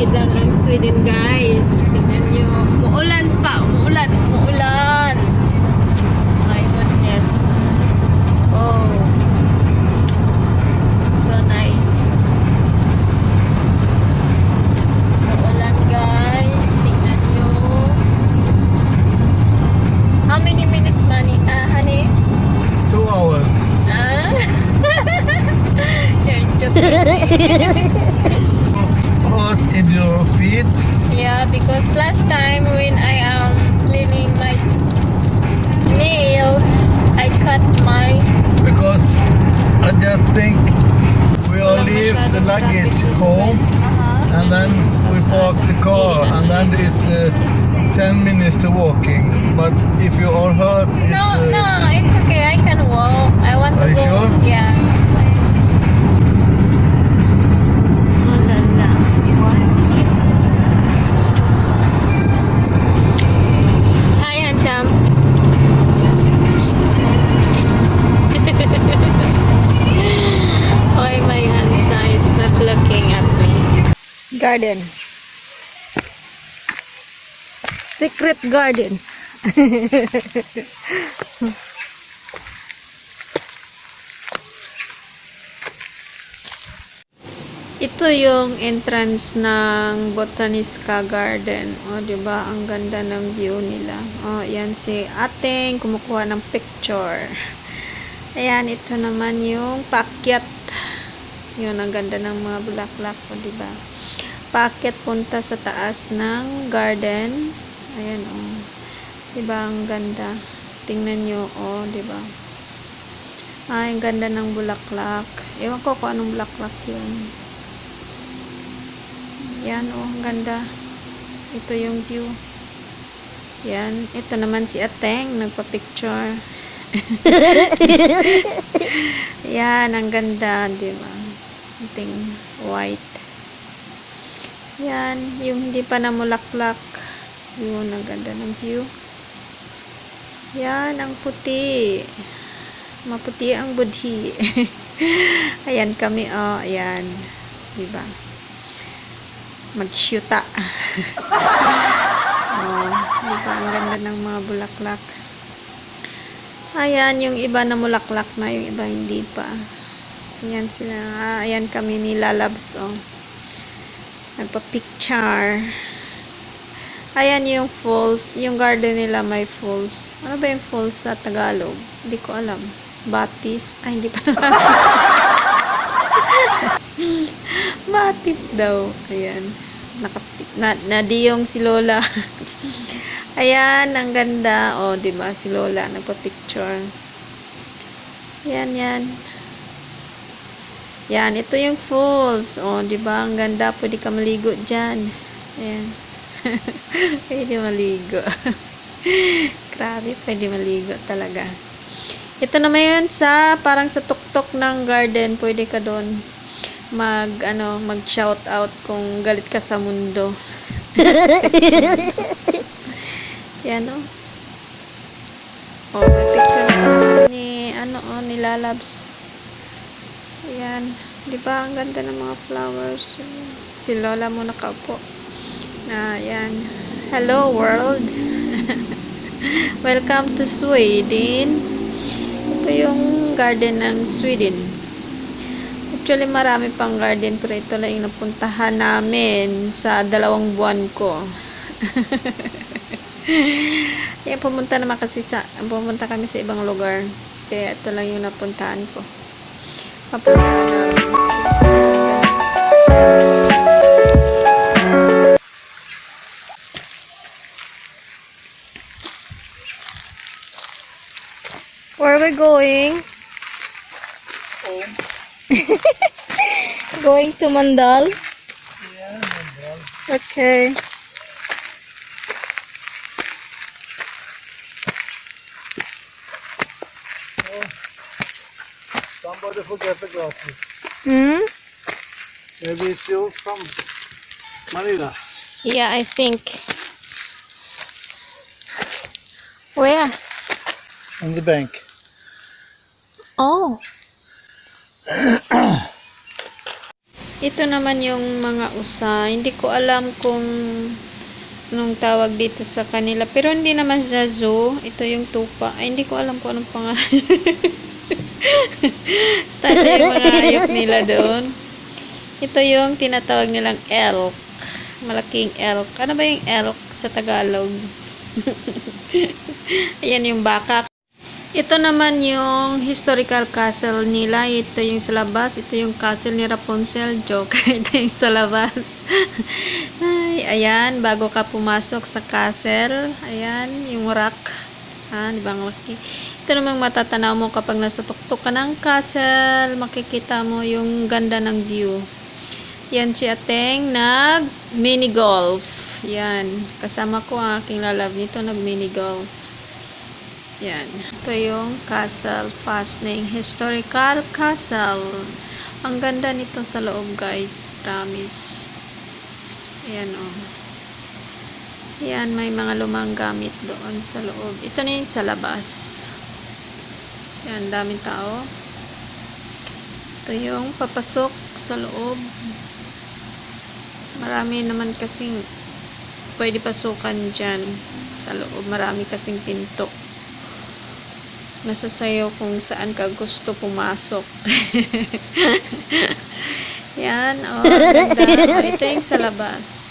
Bukid lang ng Sweden, guys. Tingnan nyo. Muulan pa. Umuulan. Umuulan. Yeah, because last time when I am cleaning my nails, I cut my Because I just think we all leave the luggage home Uh-huh. and then we park the car and then it's uh, 10 minutes to walking. But if you are hurt, it's, No, uh, no, it's okay. I can walk. I want to Are you go. sure? Yeah. Garden. Secret garden. Ito yung entrance ng Botaniska Garden. O, di ba? Ang ganda ng view nila. O, yan si ating kumukuha ng picture. Ayan, ito naman yung paakyat. Yun, ang ganda ng mga bulaklak. O, di ba? Paakyat punta sa taas ng garden. Ayan, o. Di ba? Ang ganda. Tingnan nyo, o, di ba? Ay, ang ganda ng bulaklak. Ewan ko kung anong bulaklak yun. Yan, oh, ang ganda. Ito yung view. Yan. Ito naman si Ateng, nagpa-picture. Yan, ang ganda, di ba? Ating white. Yan, yung hindi pa namulaklak. Yun, ang ganda ng view. Yan, ang puti. Maputi ang budhi. ayan kami, oh, ayan. Di ba? magsyuta. oh, di ba? Ang ganda ng mga bulaklak. Ayan, yung iba na mulaklak na, yung iba hindi pa. Ayan sila. Ah, ayan kami ni Lalabs, oh. Nagpa-picture. Ayan yung falls. Yung garden nila may falls. Ano ba yung falls sa Tagalog? Hindi ko alam. Batis? Ay, hindi pa. Batis daw. Ayan. Nakapit na, nadiyong si Lola. Ayan, ang ganda. Oh, di ba si Lola nagpa-picture. Yan, yan. Yan, ito yung falls. O, oh, di ba ang ganda. Pwede ka maligo diyan. Ayan. pwede maligo. Grabe, pwede maligo talaga. Ito naman yun sa, parang sa tuktok ng garden. Pwede ka doon mag ano mag shout out kung galit ka sa mundo yan o oh. may picture ni ano oh, ni Lalabs yan di ba ang ganda ng mga flowers. Si Lola mo nakaupo. Na yan hello world. Welcome to Sweden. Ito yung garden ng Sweden. Actually, marami pang garden pero ito lang yung napuntahan namin sa dalawang buwan ko. Kaya pumunta naman kasi sa, pumunta kami sa ibang lugar. Kaya ito lang yung napuntahan ko. Papunta namin. Where are we going? Home. Going to Mandal? Yeah, no Okay. Somebody forget the glasses. Hmm? Maybe it's yours from Manila. Yeah, I think. Where? On the bank. Oh. Ito naman yung mga usa. Hindi ko alam kung anong tawag dito sa kanila. Pero hindi naman sa zoo. Ito yung tupa. Ay, hindi ko alam kung anong pangalan. Ito yung mga hayop nila doon. Ito yung tinatawag nilang elk. Malaking elk. Ano ba yung elk sa Tagalog? Ayan yung baka. Ito naman yung historical castle nila. Ito yung sa labas. Ito yung castle ni Rapunzel. Joke. Ito yung sa labas. Ay, ayan. Bago ka pumasok sa castle. Ayan, yung rock. Ah, di ba ang laki? Ito namang matatanaw mo kapag nasa tuktok ka ng castle. Makikita mo yung ganda ng view. Yan si Ateng nag mini golf. Yan. Kasama ko ang aking lalab nito nag mini golf. Yan. Ito yung castle fastening. Historical castle. Ang ganda nito sa loob guys. Promise. Ayan o. Oh. Yan. May mga lumang gamit doon sa loob. Ito na yung sa labas. Yan. Daming tao. Ito yung papasok sa loob. Marami naman kasing pwede pasukan dyan sa loob. Marami kasing pinto. Nasa sayo kung saan ka gusto pumasok. Yan, oh, ganda. Oh, ito yung sa labas.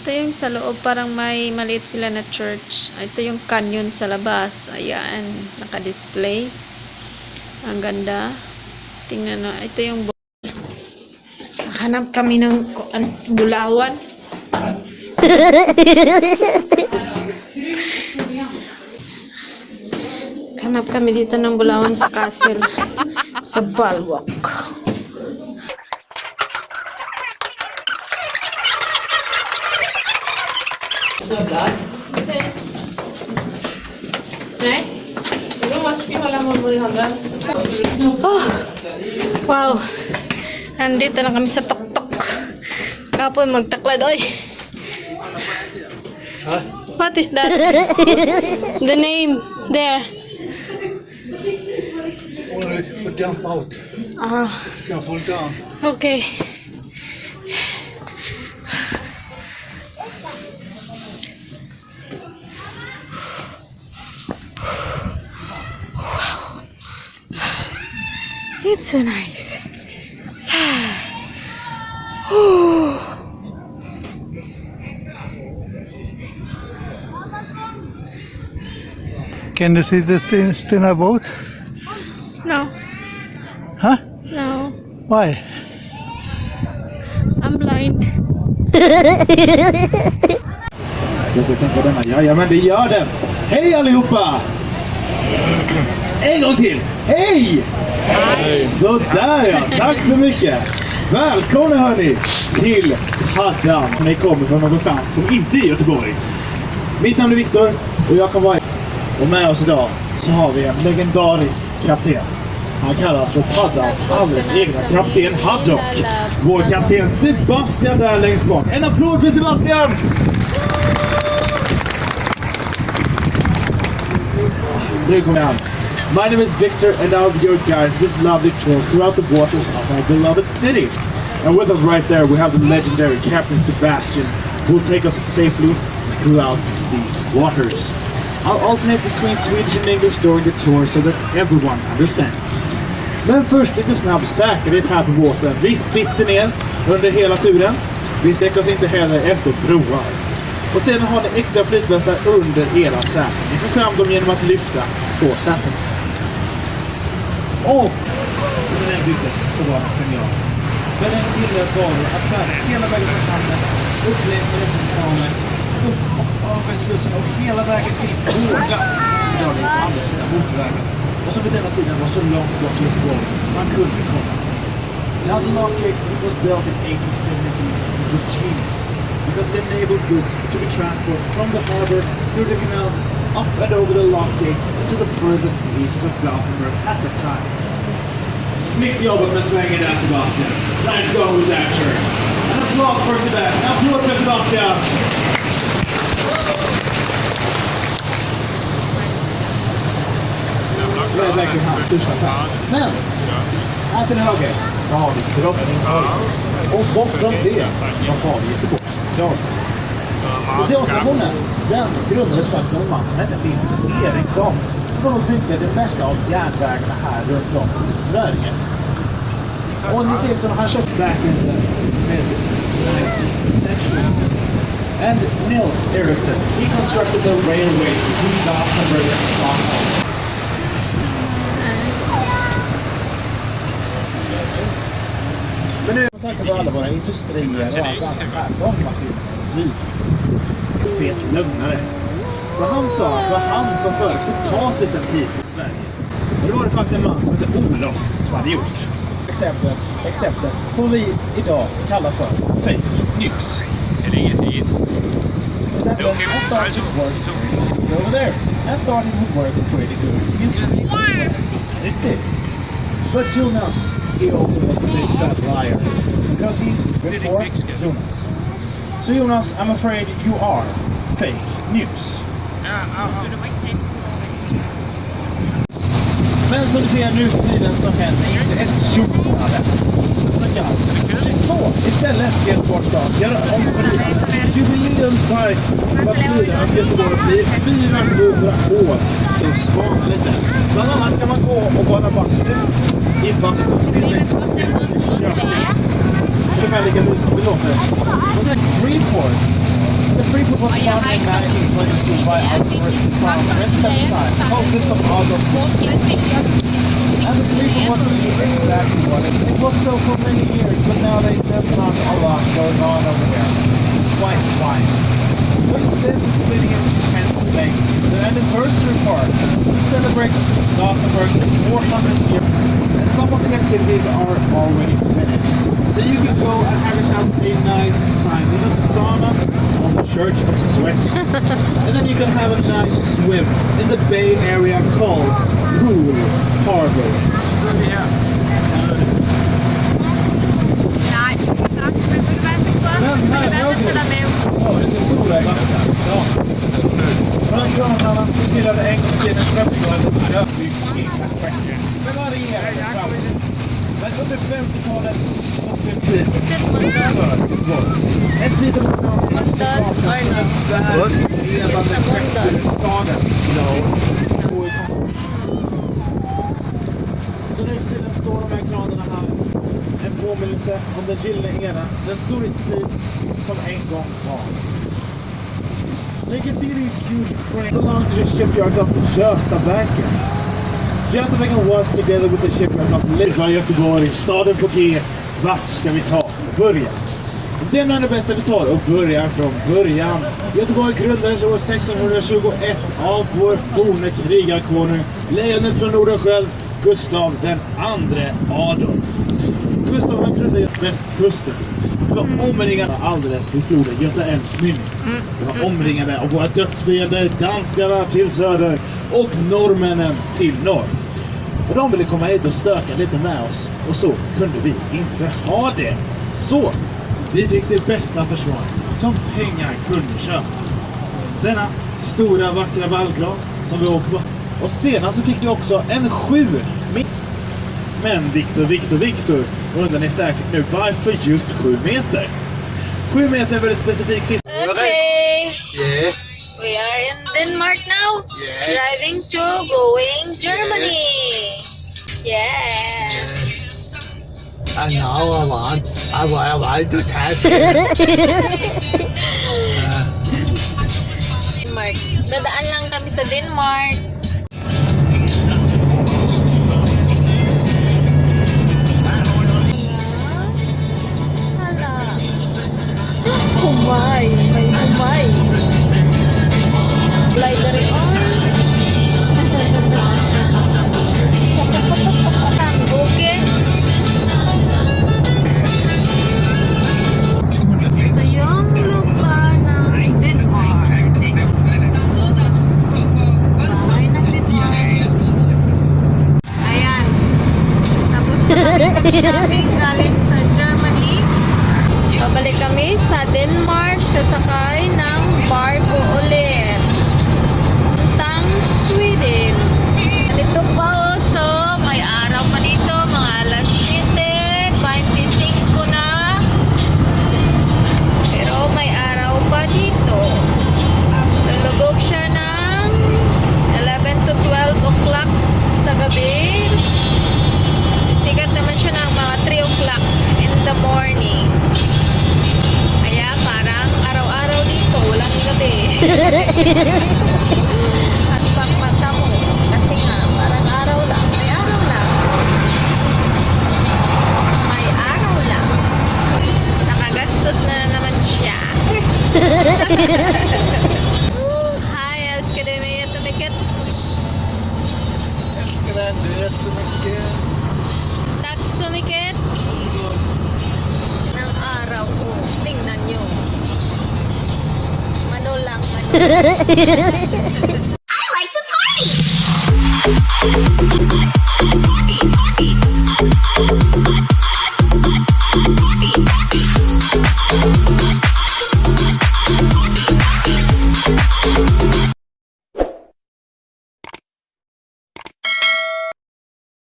Ito yung sa loob, parang may maliit sila na church. Ito yung canyon sa labas. Ayan, naka-display. Ang ganda. Tingnan na, ito yung Hanap kami ng bulawan. Hanap kami dito ng bulawan sa castle. Sa Balwak. Oh, wow. Nandito na kami sa tuktok. Kapon magtaklad, oy. Huh? What is that? The name there. Or if you jump out, Ah, you can fall down. okay. So nice. Can you see the Stina, Stina boat? no, Huh? no, Why? I'm blind. Ska vi tänka denna? Jajamän, det gör den! Hej allihopa! En gång till! Hej! Sådär ja, tack så mycket! Välkomna hörni till Haddam. Ni kommer från någonstans som inte är Göteborg. Mitt namn är Viktor och jag kan vara Och med oss idag så har vi en legendarisk kapten. Han kallas för Paddans alldeles egna kapten Haddock. Vår kapten Sebastian där längst bak. En applåd för Sebastian! Nu kommer han. My name is Victor and I'll be your guide this lovely tour throughout the waters of our beloved city. And with us right there we have the legendary Captain Sebastian who will take us safely throughout these waters. I'll alternate between Swedish and English during the tour so that everyone understands. Men först lite snabb säkerhet här på båten. Vi sitter ner under hela turen. Vi sträcker oss inte heller efter broar. Och sedan har ni extra flytvästar under era säten. Ni får fram dem genom att lyfta på sätena. Och med den byggdes så var den genial. Men den tillät var det att bära hela vägen från hamnen, upp längs med receptionen, upp över slussen och hela vägen till båda dörren på andra sidan motorvägen. Och som vid denna tiden var så långt bort i Göteborg man kunde komma. The Hudson Lock Gate was built in 1873. It was genius because it enabled goods to be transported from the harbor through the canals up and over the lock gate to the furthest reaches of Gothenburg at the time. Sneak the open for swinging at Sebastian. Let's go with that turn. An applause for Sebastian. An applause for Sebastian. Nej, verkligen hans största fan. Men, här ser ni höger. Salixdrottning Borg. Och bortom det, som var Göteborgs centralstation. Eh, Och Teaterstationen, den grundades faktiskt av en man som hette Nils Eriksson. Som de byggde det mesta av järnvägarna här runt om i Sverige. Och han köpte back in the mid 19th century. And Nils Eriksson, he constructed the railways between Gothenburg and Stockholm. Med tanke på alla våra industrier och allt annat de dyra. Fet lögnare. För han sa att det var han som förde potatisen hit till Sverige. Och det var det faktiskt en man som hette Olof som hade gjort. Exemplet, exemplet som vi idag kallas för fake news. That Okay, I well, thought so- it worked so- over there. I thought it would work pretty good in Sweden. It did. But Jonas, he also was a big fat liar. He's before. Jonas. So Jonas, I'm afraid you are fake news. Men som du ser nu för tiden så händer inte ett tjo av det. Så istället ska Göteborgs stad göra om Fridas jubileumspark för Fridas Göteborgs liv 400 år. Så smak lite. Bland annat kan man gå och bada bastu i bastun Mexican Belofe. Was it Freeport? The Freeport was found in 1922 by Oliver from Redstone Side, the oh, was exactly what it It was so for many years, but nowadays there's not a lot going on over there. Quite. With this splitting into Pennsylvania, the anniversary park celebrates Gothenburg's 400 years. And some of the activities are already finished. So you can go and have yourself a nice time in the sauna on the Church of Sweat. and then you can have a nice swim in the bay area called Pool Harbor. Ja, det är under 50-talet och nutid. En tid då man dör världslevande kulturstaden. Så nu för tiden står de här kranerna här. En påminnelse om den gyllene eran, den storhetstid som en gång var. Legendariskt ljud från en av landets köpjagare av Götaverken. Götaverken. Götaverken was together with the shipyards of Lilla Göteborg, staden på G. Vart ska vi ta börja? Det är det bästa vi tar och börjar från början. Göteborg grundades år 1621 av vår forne krigarkonung, lejonet från Norden själv, Gustav den andre Adolf. Gustav han grundade västkusten. Vi var omringade alldeles vid floden Göta älvs mynning. Vi var omringade av våra dödsfiender, danskarna till söder och norrmännen till norr. Och de ville komma hit och stöka lite med oss. Och så kunde vi inte ha det. Så vi fick det bästa försvar som pengar kunde köpa. Denna stora vackra vallgran som vi åker på. Och senast så fick vi också en sju meter. Men Viktor, Viktor, Viktor undrar ni säkert nu varför just sju meter? Sju meter är väldigt specifik siffra. Okay. Yeah. We are in Denmark now. Yes. Driving to going Germany. Yeah. And now I want, I want, I want to touch it. Denmark. Dadaan lang kami sa Denmark. Hala. Humay. May humay. Glider rin. Kami galing sa Germany. Babalik kami sa Denmark sasakay ng At pagmata mo, kasi nga, parang araw lang, may araw lang. May araw lang. Nakagastos na naman siya. Hi, Escademia Tumikit. Grande, jättemycket. I like to party.